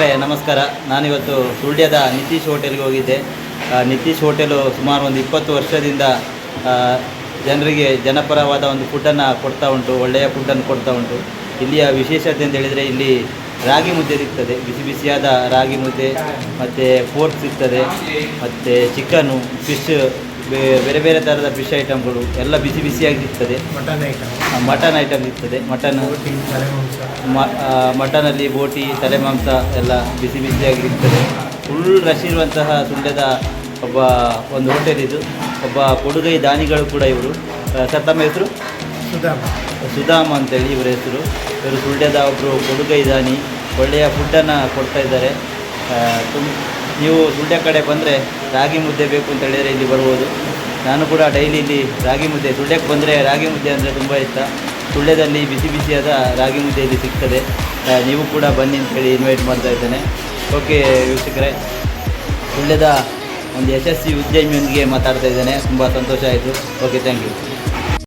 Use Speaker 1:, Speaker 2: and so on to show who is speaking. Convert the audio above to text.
Speaker 1: ನಮಸ್ಕಾರ. ನಾನಿವತ್ತು ಸುಳ್ಯದ ನಿತೀಶ್ ಹೋಟೆಲ್ಗೆ ಹೋಗಿದ್ದೆ. ನಿತೀಶ್ ಹೋಟೆಲು ಸುಮಾರು ಒಂದು ಇಪ್ಪತ್ತು ವರ್ಷದಿಂದ ಜನರಿಗೆ ಜನಪರವಾದ ಒಂದು ಫುಡ್ಡನ್ನು ಕೊಡ್ತಾ ಉಂಟು, ಒಳ್ಳೆಯ ಫುಡ್ಡನ್ನು ಕೊಡ್ತಾ ಉಂಟು. ಇಲ್ಲಿಯ ವಿಶೇಷತೆ ಅಂತ ಹೇಳಿದರೆ, ಇಲ್ಲಿ ರಾಗಿ ಮುದ್ದೆ ಸಿಗ್ತದೆ. ಬಿಸಿ ಬಿಸಿಯಾದ ರಾಗಿ ಮುದ್ದೆ, ಮತ್ತು ಪೋರ್ಕ್ ಸಿಗ್ತದೆ, ಮತ್ತು ಚಿಕನು, ಫಿಶ್ ಬೇರೆ ಬೇರೆ ಥರದ ಫಿಶ್ ಐಟಮ್ಗಳು ಎಲ್ಲ ಬಿಸಿ ಬಿಸಿಯಾಗಿ ಸಿಗ್ತದೆ
Speaker 2: ಮಟನ್ ಐಟಮ್
Speaker 1: ಮಟನ್ ಐಟಮ್ ಇರ್ತದೆ. ಮಟನ್ ಮಟನ್ ಅಲ್ಲಿ ಮಟನಲ್ಲಿ ಬೋಟಿ ತಲೆ ಮಾಂಸ ಎಲ್ಲ ಬಿಸಿ ಬಿಸಿಯಾಗಿ ಇರ್ತದೆ. ಫುಲ್ ರಶ್ ಇರುವಂತಹ ಸುಳ್ಯದ ಒಬ್ಬ ಒಂದು ಹೋಟೆಲ್ ಇದು. ಒಬ್ಬ ಕೊಡುಗೈ ದಾನಿಗಳು ಕೂಡ ಇವರು. ಸರ್ ತಮ್ಮ ಹೆಸರು?
Speaker 2: ಸುಧಾಮ.
Speaker 1: ಸುಧಾಮ್ ಅಂತೇಳಿ ಇವರ ಹೆಸರು. ಇವರು ಸುಳ್ಯದ ಒಬ್ಬರು ಕೊಡುಗೈ ದಾನಿ. ಒಳ್ಳೆಯ ಫುಡ್ಡನ್ನು ಕೊಡ್ತಾ ಇದ್ದಾರೆ. ತುಮ್ ನೀವು ಸುಳ್ಯ ಕಡೆ ಬಂದರೆ ರಾಗಿ ಮುದ್ದೆ ಬೇಕು ಅಂತ ಹೇಳಿದರೆ ಇಲ್ಲಿ ಬರ್ಬೋದು. ನಾನು ಕೂಡ ಡೈಲಿ ಇಲ್ಲಿ ರಾಗಿ ಮುದ್ದೆ ಸುಳ್ಯಕ್ಕೆ ಬಂದರೆ ರಾಗಿ ಮುದ್ದೆ ಅಂದರೆ ತುಂಬ ಇಷ್ಟ. ಸುಳ್ಯದಲ್ಲಿ ಬಿಸಿ ಬಿಸಿಯಾದ ರಾಗಿ ಮುದ್ದೆ ಇಲ್ಲಿ ಸಿಗ್ತದೆ. ನೀವು ಕೂಡ ಬನ್ನಿ ಅಂತೇಳಿ ಇನ್ವೈಟ್ ಮಾಡ್ತಾ ಇದ್ದೇನೆ. ಓಕೆ ವೀಕ್ಷಕರೇ ಸುಳ್ಯದ ಒಂದು ಯಶಸ್ವಿ ಉದ್ಯಮಿಯೊಂದಿಗೆ ಮಾತಾಡ್ತಾ ಇದ್ದೇನೆ. ತುಂಬ ಸಂತೋಷ ಆಯಿತು. Okay thank you